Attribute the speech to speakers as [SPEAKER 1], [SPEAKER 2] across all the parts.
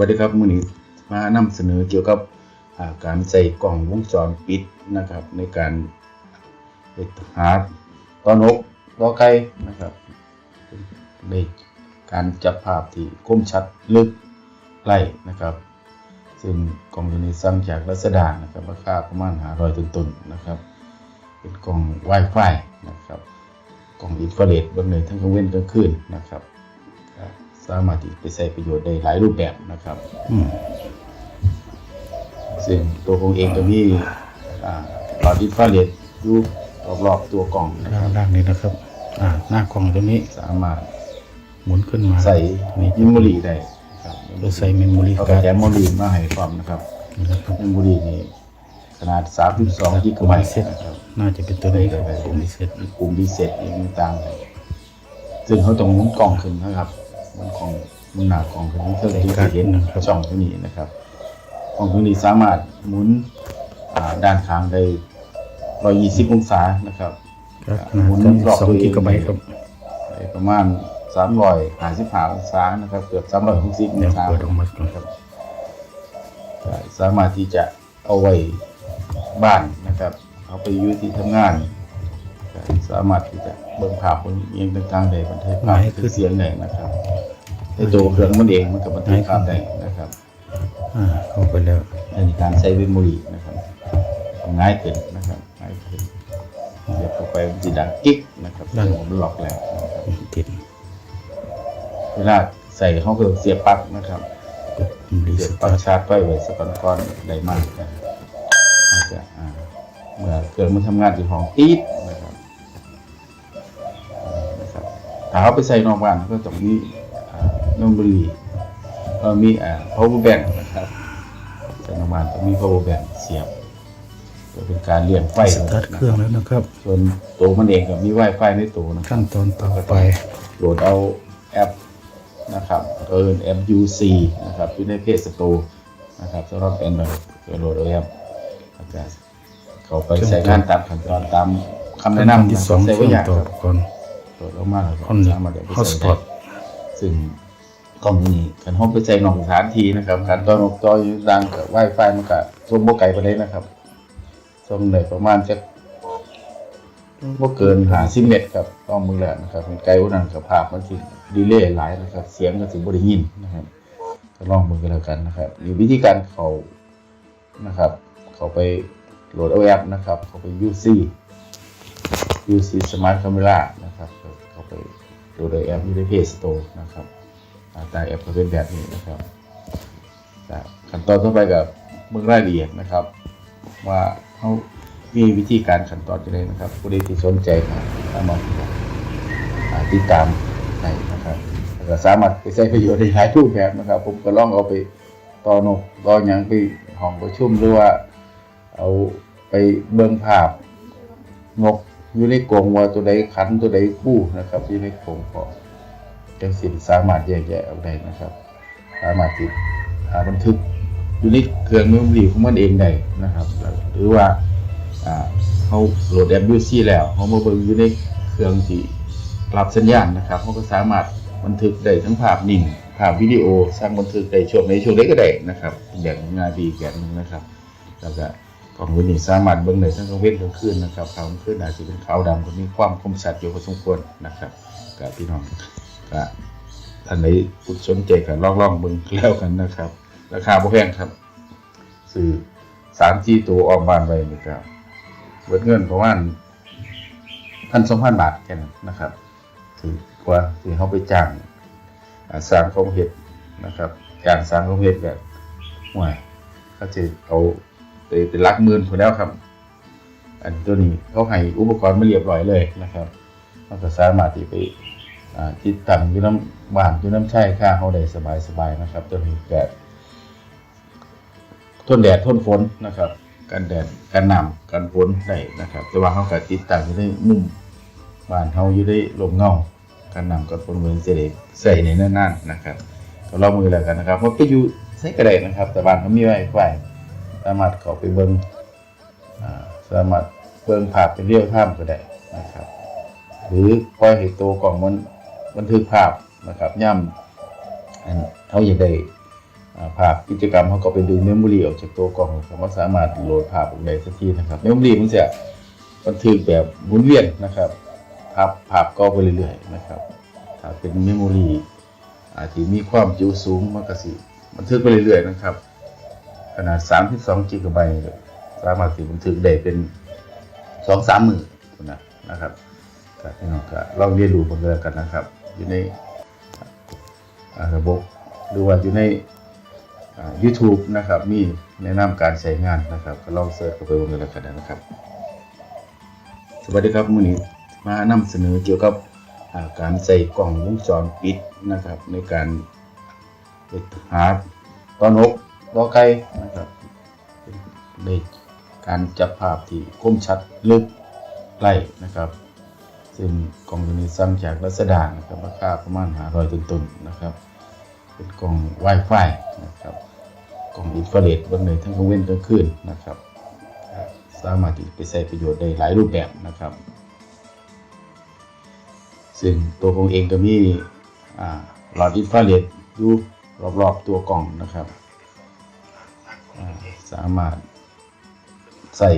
[SPEAKER 1] วัสดีครับมือนี้มานำเสนอเกี่ยวกับาการใส่กล่องวงจรปิดนะครับ ในการไปหาตอนกตอไก่นะครับในการจับภาพที่คมชัดลึกใกล้นะครับ ซึ่งกล่องตัวนี้สั่งจากรัศดานะครับราคาประมาณ500ต้นๆนะครับ เป็นกล่อง Wi-Fi นะครับกล่องอินฟราเรดบนเลยทั้งกลางเว้นกลางคืนนะครับ สามารถที่ไปใช้ประโยชน์ได้หลายรูปแบบนะครับ
[SPEAKER 2] อืม
[SPEAKER 1] ซึ่งตัวของเองก็มีอ่าหลอดอินฟราเรดอยู่รอบๆตัวกล่องนะค
[SPEAKER 2] ด้า
[SPEAKER 1] รั
[SPEAKER 2] น
[SPEAKER 1] บ
[SPEAKER 2] ล่างนี้นะครับ อ่า หน้ากล่องตัวนี้
[SPEAKER 1] สามารถ
[SPEAKER 2] หมุนขึ้นมา
[SPEAKER 1] ใส่
[SPEAKER 2] นี่
[SPEAKER 1] เมมโมรีได้ครับ
[SPEAKER 2] เราใส่เมมโมรี่
[SPEAKER 1] เขาก็
[SPEAKER 2] การ์ด
[SPEAKER 1] แถมเมมโมรีมาให้ความนะครับ
[SPEAKER 2] นี่นะครับ
[SPEAKER 1] เมมโมรีนี่ขนาด 32กิกะไบต์นะครับ
[SPEAKER 2] น่าจะเป็นตัวนี้ครับผมดีเซ็ต
[SPEAKER 1] มีปุ่มรีเซ็ตอีกต่างๆซึ่งเขาต้องหมุนกล่องขึ้นนะครับ หมุนกล่องหมุนหน้ากล่องขึ้นเพื่อที่จะเห็นช่องตัวนี้นะครับกล่องตัวนี้สามารถหมุนอ่าด้านข้างได้120องศานะครับ
[SPEAKER 2] ครับขนาดกันสองกิกะไบต์ครับ
[SPEAKER 1] ได้ประมาณ355องศานะครับ เกือบ360อ
[SPEAKER 2] เดี๋ยว
[SPEAKER 1] งศา
[SPEAKER 2] เปิดออกมาก่อน
[SPEAKER 1] ครับก็สามารถที่จะเอาไว้บ้านนะครับ เอาไปอยู่ที่ทำงานก็สามารถที่จะเบิ่งภาพบนเอียงต่างๆได้บันทึกภาพบันทึกเสียงได้นะครับ ในตัวเครื่องมันเองมันก็บันทึกภาพได้นะครับ
[SPEAKER 2] อ่าเข้าไปแล้ว
[SPEAKER 1] ในการใช้เมมโมรีนะครับง่ายขึ้นนะครับง่ายขึ้นเดี๋ยวเข้าไปมันจะดังกิ๊กนะครับซึ่งมันล็อกแล้วนะครับ
[SPEAKER 2] ติด
[SPEAKER 1] เวลาใส่เขาก็เสียบปลั๊กนะครับ
[SPEAKER 2] กดปุ่มรี
[SPEAKER 1] เสีย
[SPEAKER 2] ส
[SPEAKER 1] บปลั๊
[SPEAKER 2] ตากร์ท
[SPEAKER 1] ชาร์จไฟไว้สกอนก้อนได้มากนะครับอาจจะอ่าเมื่อเกิดมันทำงานที่ห้องตีดนะครับอ่านะครับถ้าเอาไปใส่นอกบ้านก็ต้องมี อ่าโนมบรีเออมีอ่า power bank นะครับใส่นอกบ้านต้องมี power bank เสียบเพื่อเป็นการเลี่ยงไฟ
[SPEAKER 2] สตาร์ทเครื่องแล้วนะครับ
[SPEAKER 1] ส่วนตัวมันเองก็มี Wi-Fi ในตัวนะครับ
[SPEAKER 2] ขั้นตอนต่อไป
[SPEAKER 1] โหลดเอาแอปนะครับเอิน MUC นะครับอยู่ในเพจสตูนะครับสำหรับ Android ก็โหลดเอาแอปแล้วก็เข้าไปใช้งานตามขั้นตอนตามคำ
[SPEAKER 2] ขั้
[SPEAKER 1] แนะ
[SPEAKER 2] นตอน
[SPEAKER 1] นำ
[SPEAKER 2] ที่
[SPEAKER 1] นะ
[SPEAKER 2] สอง
[SPEAKER 1] ใช้
[SPEAKER 2] เชื่
[SPEAKER 1] ไว้
[SPEAKER 2] อม
[SPEAKER 1] อย่าง
[SPEAKER 2] ต่อ
[SPEAKER 1] ครับ
[SPEAKER 2] ก่อน
[SPEAKER 1] โหลดออกมาแล้วก็
[SPEAKER 2] คอนเน็ก
[SPEAKER 1] สามารถเอาไป
[SPEAKER 2] ฮอตส
[SPEAKER 1] ใช้
[SPEAKER 2] ปอ
[SPEAKER 1] ได้
[SPEAKER 2] ต
[SPEAKER 1] ซึ่ง กล้องนี้คันห้องไปใช้นอกสถานที่นะครับการต่อนกต่ออยู่ดังกับ Wi-Fi มันก็ส่งบ่ไกลไปเลยนะครับส่งได้ประมาณจะบ่เกินหาสิเมตรครับต้องมือแหละนะครับเป็นไกลว่านั้นกับภาพมันสิดีเลย์หลายนะครับ เสียงก็สิบ่ได้ยินนะครับก็ลองมือกันแล้วกันนะครับมีวิธีการเขานะครับ เขาไปโหลดเอาแอปนะครับ เขาไป UC UC Smart Camera นะครับ เขาไปโหลดแอปอยู่ใน Play Store นะครับ อาแต่แอปก็เป็นแบบนี้นะครับขั้นตอนต่อไปกับเมือรายละเอียดนะครับ ว่าเขามีวิธีการขั้นตอนจะได้นะครับ ผู้ใดที่สนใจครับสามารถที่ติดตามได้นะครับแล้วก็สามารถไปใช้ประโยชน์ได้หลายรูปแบบนะครับ ผมก็ลองเอาไปต่อนกต่อหยังไปห้องประชุมหรือว่าเอาไปเบิ่งภาพนกอยู่ในกรงว่าตัวใดขันตัวใดคู่นะครับอยู่ในกรงพอ จังสิสามารถแยกแยะออกได้นะครับ สามารถติดบันทึกอยู่ในเครื่องเมมโมรีของมันเองได้นะครับ หรือว่าเขาโหลดแอป UC แล้วเขามาเบิ่งอยู่ในเครื่องที่รับสัญญาณนะครับเขาก็สามารถบันทึกได้ทั้งภาพนิ่งภาพวิดีโอสร้างบันทึกได้ช่วงในช่วงใดก็ได้นะครับเป็นแบบง่ายดีอีกแบบหนึงนะครับแล้วก็กล่องตัวนี้สามารถเบิ่งได้ทั้งกลางเว้นกลางคืนนะครับขาวกลางคืนอาจจะเป็นขาวดำก็มีความคมชัดอยู่พอสมควรนะครับกับพี่น้อง ก็ท่านใดสนใจก็ลองลองๆเบิ่งแล้วกันนะครับ ราคาบ่แพงครับซื้อสามจีตัวออกบ้านไว้นี่ก็เบิดเงินประมาณพันสองพันบาทแค่นั้นนะครับ ถือกว่าที่เขาไปจ้างสร้างของเห็ดนะครับจ้างสร้างของเห็ดแบบห่วยเขาจะเอาไปเป็นหลักมื่นพอแล้วครับ อันตัวนี้เขาให้อุปกรณ์มาเรียบร้อยเลยนะครับเราก็สามารถที่ไป ติดตั้งอยู่น้ำบานอยู่น้ำใช้ค่าเขาได้สบายๆนะครับ ตัวนี้แบบทนแดดทนฝนนะครับกันแดดกันน้ำกันฝนได้นะครับ แต่ว่าเขาก็ติดตั้งอยู่ในมุมบานเขาอยู่ได้ลมเงากันน้ำกันฝนเหมือนเสด็จใส่ในนั่นนะครับก็ลองมือแล้วกันนะครับเพราะก็อยู่ใช้กระไดนะครับ แต่บ้านเขามีไว้ไฟสามารถเข้าไปเบิ้งสามารถเบิ้งภาพเป็นเรียลไทม์ก็ได้นะครับ หรือปล่อยให้ตัวกล่องมัน บันทึกภาพนะครับย่ำเขาอยากได้ภาพกิจกรรมเขาก็ไปดึงเมมโมรีออกจากตัวกล่องครับว่าสามารถโหลดภาพออกได้ทันทีนะครับเมมโมรีมันจะบันทึกแบบหมุนเวียนนะครับภาพภาพก็ไปเรื่อยๆนะครับถ้าเป็นเมมโมรีอาที่มีความจุสูงมันก็สิบันทึกไปเรื่อยๆนะครับ ขนาด 32กิกะไบต์สามารถที่บันทึกได้เป็นสองสามหมื่นนะนะครับก็พี่น้องก็ลองเรียนรู้กันเลยกันนะครับ อยู่ในอาระบบหรือว่าอยู่ในอ่า YouTube นะครับมีแนะนำการใช้งานนะครับ ก็ลองเสิร์ชเข้าไปบนกันแล้วกันนะครับ สวัสดีครับมือนี้มานำเสนอเกี่ยวกับการใส่กล่องวงจรปิดนะครับ ในการไปหาตอนกตอไก่นะครับในการจับภาพที่คมชัดลึกไล่นะครับ ซึ่งกล่องตัวนี้สั่งจากรัศดานะครับราคาประมาณ500ต้นๆนะครับ เป็นกล่อง Wi-Fi นะครับกล่องอินฟราเรดเบนเลยทั้งกลางเว้นกลางคืนนะครับ สามารถที่ไปใช้ประโยชน์ได้หลายรูปแบบนะครับ ซึ่งตัวของเองก็มีหลอดอินฟราเรดอยู่รอบๆตัวกล่องนะครับสามารถใส่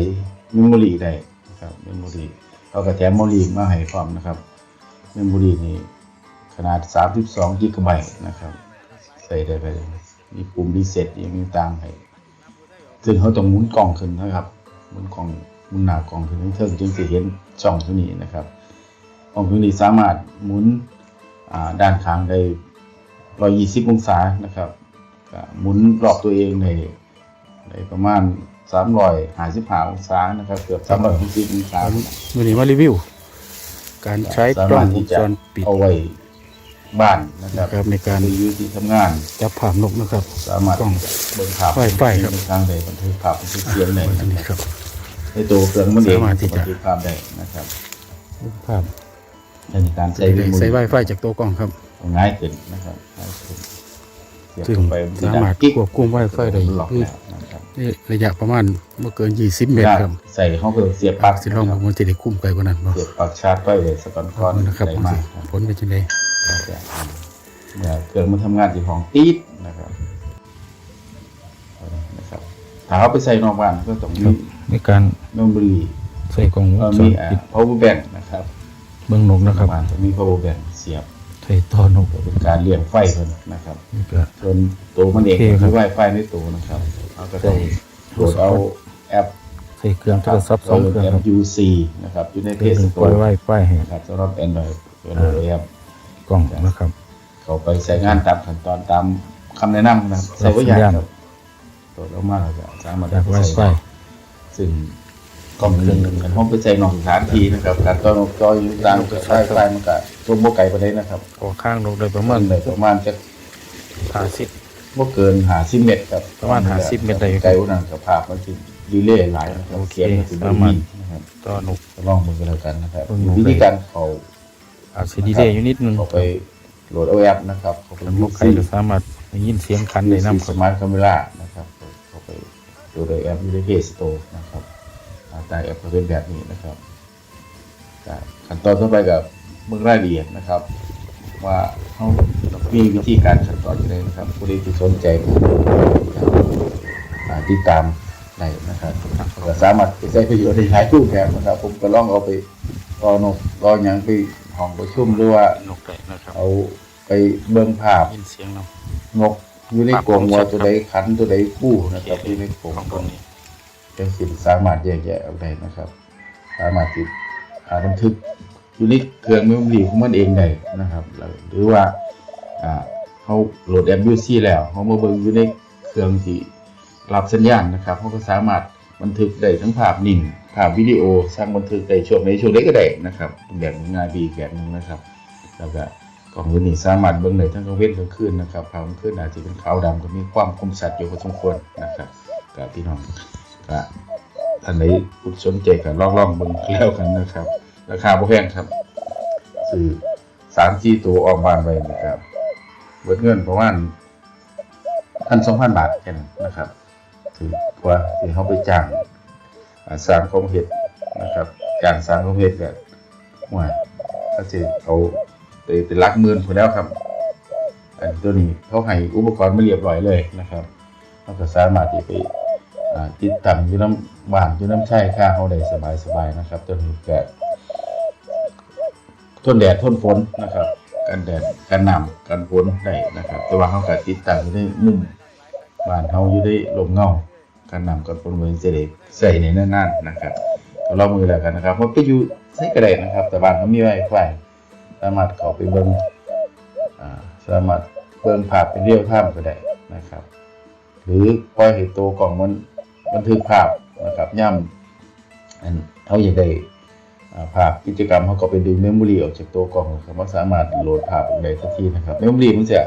[SPEAKER 1] เมมโมรีได้นะครับเมมโมรี เขาก็แถมโมรีมาให้พร้อมนะครับเมมโมรีนี่ขนาด 32กิกะไบต์นะครับ ใส่ได้ไปเลยมีปุ่มรีเซ็ตอย่างต่างให้ซึ่งเขาต้องหมุนกล่องขึ้นนะครับหมุนกล่องหมุนหน้ากล่องขึ้นให้เทิงจึงจะเห็นช่องตัวนี้นะครับกล่องตัวนี้สามารถหมุนด้านข้างได้120 องศานะครับหมุนรอบตัวเองในในประมาณ 355องศานะครับ เกือบ360องศา
[SPEAKER 2] วันนี้มารีวิว การใช้กล้องวงจรปิด
[SPEAKER 1] เอาไว้บ้านนะครับ
[SPEAKER 2] นะครับในการ
[SPEAKER 1] ไปอยู่ที่ทำงาน
[SPEAKER 2] จับภาพนกนะครับ
[SPEAKER 1] สามารถ
[SPEAKER 2] กล้อง
[SPEAKER 1] เบิ่งภาพ
[SPEAKER 2] ไฟๆครับ
[SPEAKER 1] ในทางใดบันทึกภาพบันทึกเสียงได้
[SPEAKER 2] วัน
[SPEAKER 1] นะ
[SPEAKER 2] นี้
[SPEAKER 1] ค
[SPEAKER 2] ครับรับ
[SPEAKER 1] ในตัวเครื่องมันเอง
[SPEAKER 2] สามารถที่จะ
[SPEAKER 1] บันทึกภาพได้นะครับ
[SPEAKER 2] ภาพ
[SPEAKER 1] ในการใช้เมมโม
[SPEAKER 2] ใส่
[SPEAKER 1] รี่
[SPEAKER 2] ไวไฟจากตัวกล้องครับ
[SPEAKER 1] ง่ายขึ้นนะครับง่ายขึ้นเสียบ
[SPEAKER 2] ซึ่ง
[SPEAKER 1] เข้าไป
[SPEAKER 2] สามารถควบคุม Wi-Fi ได้
[SPEAKER 1] ล็อกแล้ว นะครับ
[SPEAKER 2] นี่ระยะประมาณเมื่อเกิน20เมตรครับ
[SPEAKER 1] ใส่ห้องเครื่องเสียบปลั๊ก
[SPEAKER 2] สิลองมันจะได้คุ้มไกลกว่านั้นบ่
[SPEAKER 1] เสียบปลั๊กชาร์จไฟเลยสกอนก้อน
[SPEAKER 2] นะครับ
[SPEAKER 1] ได้
[SPEAKER 2] ผม
[SPEAKER 1] มา
[SPEAKER 2] สิ
[SPEAKER 1] กครับ
[SPEAKER 2] ผลเป็นจังได๋
[SPEAKER 1] แล้วแต่เมื่อเครื่องมันทำงานที่ห้องตีดนะครับนะครับถ้าเอาไปใส่นอกบ้านก็ต้องมี
[SPEAKER 2] ในการ
[SPEAKER 1] เมมโมรี่
[SPEAKER 2] ใส่กล้องวง
[SPEAKER 1] เอ่อ
[SPEAKER 2] จ
[SPEAKER 1] มี
[SPEAKER 2] ร
[SPEAKER 1] อ่า
[SPEAKER 2] ปิด
[SPEAKER 1] power bank นะครับ
[SPEAKER 2] เบื้องนกนะครับ
[SPEAKER 1] บ้านต้องมี power bank เสียบ
[SPEAKER 2] ใส่ต่อนก
[SPEAKER 1] เพื่อเป็นการเลี้ยงไฟเพิ่นนะครับ
[SPEAKER 2] นี่ก็
[SPEAKER 1] ส่วนตัวมันเอง
[SPEAKER 2] โอเค
[SPEAKER 1] ก็
[SPEAKER 2] ครั
[SPEAKER 1] มี
[SPEAKER 2] บ
[SPEAKER 1] Wi-Fi ในตัวนะครับ เราก็ต้องโหลดเอาแอป
[SPEAKER 2] ใส่เครื่องโทรศัพท์สองเครื่อง
[SPEAKER 1] แอ
[SPEAKER 2] ครั
[SPEAKER 1] ป
[SPEAKER 2] บ
[SPEAKER 1] UC นะครับอยู่ใน
[SPEAKER 2] เค
[SPEAKER 1] เพ
[SPEAKER 2] รื่อง
[SPEAKER 1] จ
[SPEAKER 2] หนึ่ง
[SPEAKER 1] ตั
[SPEAKER 2] ปล่
[SPEAKER 1] ว
[SPEAKER 2] อยไวไฟให้
[SPEAKER 1] นะครับสำหรับ Android โหลดแอป
[SPEAKER 2] กล้องนะครับ
[SPEAKER 1] เขาไปใช้งานตามขั้นตอนตามคำแนะนำนะครับใส่ไว้อย่างครับโหลดออกมาแล้วก็สามารถ
[SPEAKER 2] จากไว
[SPEAKER 1] ใช้
[SPEAKER 2] ไฟ
[SPEAKER 1] ได้ซึ่งกล้องเครื่องหนึ่งกันห้องไปใส่นอกสถานที่นะครับการต้อนรับจอยอยู่ต่างกับไวไฟมันก็ตัวโบไก่ไปได้นะครับ
[SPEAKER 2] ออกข้างนกได้ประมา
[SPEAKER 1] มั
[SPEAKER 2] ณ
[SPEAKER 1] นเลยประมาณจะ
[SPEAKER 2] 50
[SPEAKER 1] บ่ เกินหาสิเมตรครับ
[SPEAKER 2] ประมาณ50เมตรได้ครับ
[SPEAKER 1] ไกลกว่านั้นกับภาพมันสิดีเลย์หลายนะครับ
[SPEAKER 2] โอเค
[SPEAKER 1] เสียงมันสิ
[SPEAKER 2] ประมาณ
[SPEAKER 1] นะครับ
[SPEAKER 2] ต่อนก
[SPEAKER 1] ลองมือกันแล้วกันนะครับ
[SPEAKER 2] เบิ่งดู
[SPEAKER 1] วิธีการเขา
[SPEAKER 2] อาจสิดีเลย์อยู่นิดนึง
[SPEAKER 1] เขาไปโหลดเอาแอปนะครับเขาไป
[SPEAKER 2] มัน
[SPEAKER 1] ยู
[SPEAKER 2] บ่ใคร
[SPEAKER 1] ซี
[SPEAKER 2] ก็สามารถได้ยินเสียงคันได้นำค
[SPEAKER 1] ส
[SPEAKER 2] รับ
[SPEAKER 1] มาร์ทคาเมรานะครับเขาไปโหลดเอาแอปอยู่ในเพจสโตร์นะครับอ่าใต้แอปก็เป็นแบบนี้นะครับก็ขั้นตอนต่อไปกับเมืองรายละเอียดนะครับ ว่าเขา มีวิธีการขั้นตอนยังไงนะครับผู้ใดที่สนใจอ่าติดตามได้นะครับก็สามารถไปใช้ประโยชน์ได้หลายรูปแบบนะครับ ผมก็ลองเอาไปรอนกรออย่างไปห้องประชุมหรือว่า
[SPEAKER 2] นกได้นะครับ
[SPEAKER 1] เอาไปเบิ่งภาพ
[SPEAKER 2] ยินเสียงนำ
[SPEAKER 1] นกอยู่ในกรงว่าตัวใดขันตัวใดคู่นะครับอยู่ในกรง
[SPEAKER 2] ของตัวนี้
[SPEAKER 1] จะสิสามารถแยกแยะเอาได้นะครับ สามารถติดอ่าบันทึกอยู่ในเครื่องเมมโมรีของมันเองได้นะครับแล้วหรือว่า อ่าเขาโหลดแอป UC แล้วเขามาเบิ่งอยู่ในเครื่องที่รับสัญญาณนะครับเขาก็สามารถบันทึกได้ทั้งภาพนิ่งภาพวิดีโอสร้างบันทึกได้ช่วงในช่วงใดก็ได้นะครับแบบง่ายดีแบบนึงนะครับ แล้วก็กล่องตัวนี้สามารถเบิ่งได้ทั้งกลางเว้นกลางคืนนะครับขาวกลางคืนอาจจะเป็นขาวดำก็มีความคมชัดอยู่พอสมควรนะครับกับพี่น้องก็ท่านไหนสนใจก็ลองลองๆเบิ่งแล้วกันนะครับ ราคาบ่แพงครับ ซื้อสามที่ตัวออกบ้านไว้นะครับ เบิดเงินประมาณพันสองพันบาทแค่นั้นนะครับ ถือว่าที่เขาไปจ้างสร้างคอมเฮ็ดนะครับจ้างสร้างคอมเฮ็ดก็ห่วยก็จะเอาไปเป็นหลักหมื่นพอแล้วครับอันตัวนี้เขาให้อุปกรณ์ไมาเรียบร้อยเลยนะครับเราก็สามารถที่ไปติดตั้งยู่น้ำบานยู่น้ำชายค่าเขาได้สบายๆนะครับตัวนี้ก็ทนแดดทนฝนนะครับ กันแดดกันน้ำกันฝนได้นะครับ แต่ว่าเขาก็ติดตั้งอยู่ในมุมบ้านเขาอยู่ได้ลมเงากันน้ำกันฝนเหมือนเสได็ใส่ในนานๆนะครับก็ลองมือแล้วกันนะครับมันก็อยู่ใช้กระไดนะครับ แต่บ้านเขามีไวไฟสามารถเข้าไปเบิ่งสามารถเบิ่งภาพเป็นเรียลไทม์ก็ได้นะครับ หรือปล่อยให้ตัวกล่องมันบันทึกภาพนะครับย่ำอันเขาอยากได้อ่ ภาพกิจกรรมเขาก็ไปดึงเมมโมรีออกจากตัวกล่องครับว่าสามารถโหลดภาพได้ทันทีนะครับเมมโมรีมันจะ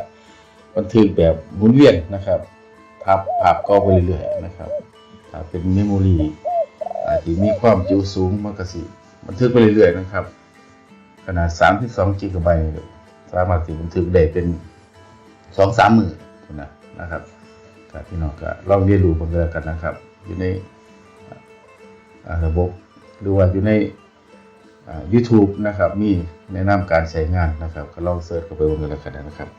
[SPEAKER 1] บันทึกแบบหมุนเวียนนะครับ ภาพภาพก็ไปเรื่อยๆนะครับ ถ้าเป็นเมมโมรีอาที่มีความจุสูงมันก็สิบันทึกไปเรื่อยๆนะครับ ขนาด 32กิกะไบต์สามารถที่บันทึกได้เป็นสองสามหมื่นนะนะครับพี่น้องก็ลองเรียนรู้กันเลยกันนะครับ อยู่ในระบบหรือว่าอยู่ใน อ่า YouTube นะครับมีแนะนำการใช้งานนะครับ ก็ลองเสิร์ชเข้าไปบนกันแล้วกันนะครับ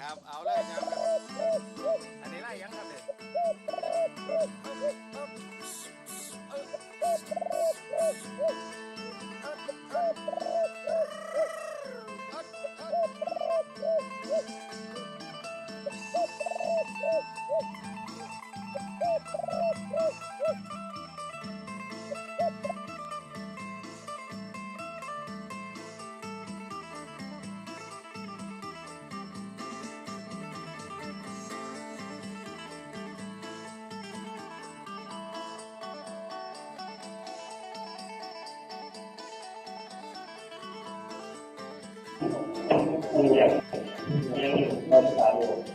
[SPEAKER 3] ครับ เอาเลยครับอันนี้ไล่ยังครับเด็ก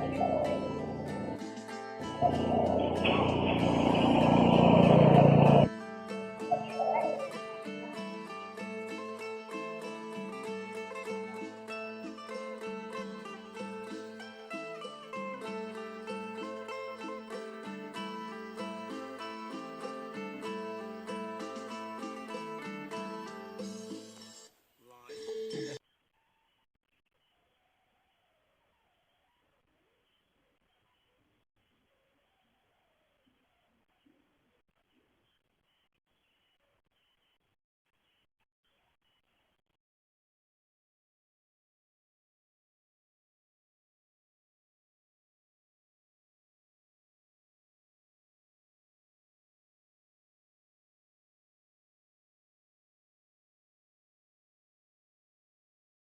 [SPEAKER 3] Thank you.